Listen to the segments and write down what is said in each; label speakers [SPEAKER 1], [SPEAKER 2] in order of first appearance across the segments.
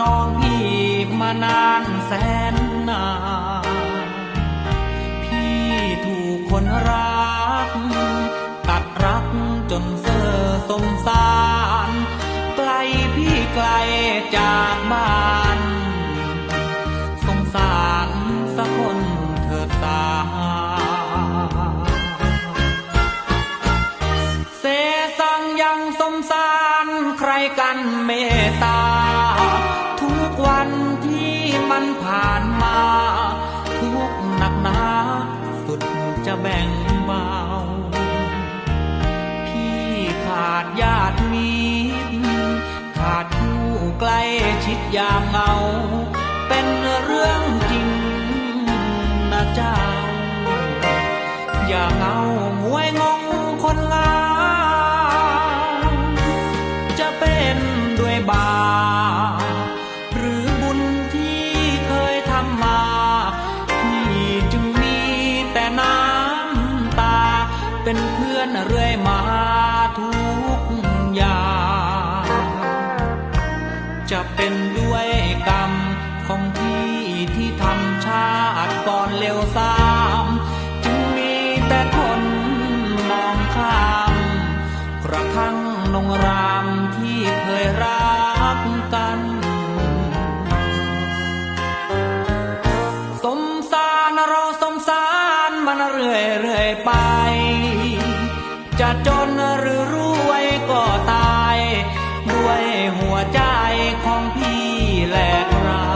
[SPEAKER 1] น้องพี่มานานแสนนานพี่ถูกคนรัก ตัดรักจนเสื่อสมสารไกลพี่ไกลจากบ้านสงสารสักคนเถิดสาเสสังยังสงสารใครกันเมตตา มันผ่านมา ทุกหนักหนาสุดจะแบ่งเบา พี่ขาดญาติมิตรขาดผู้ใกล้ชิดยามเงา เป็นเรื่องจริงนะเจ้า อย่าเอา เป็นเพื่อนเรื่อยมาทุกอย่างจะเป็นด้วยกรรมของพี่ที่ทำชาติก่อนเลวสามจึงมีแต่คนมองข้ามกระทั่งนงรามที่เคยรักกัน จะจนหรือรวยก็ตาย ด้วยหัวใจของพี่แหลกรา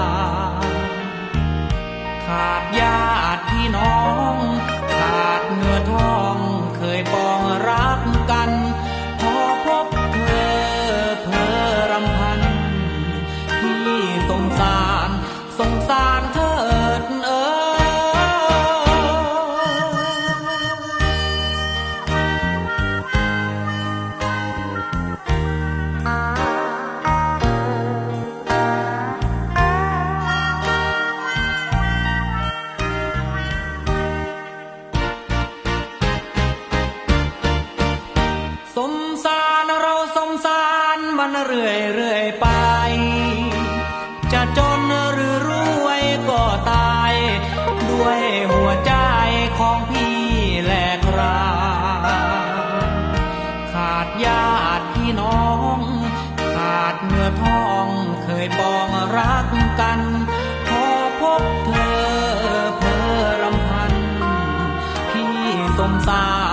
[SPEAKER 1] ขาดญาติพี่น้อง ขาดเนื้อทองเคยปองรักกัน พอพบเธอเพอรำพัน พี่สงสารสงสารเถิดเอ เรื่อยเรื่อยไป จะจนหรือรวยก็ตาย ด้วยหัวใจของพี่แหลกรานขาดญาติพี่น้อง ขาดเนื้อทองเคยปองรักกันพอพบเธอเพอรำพัน พี่สงสาร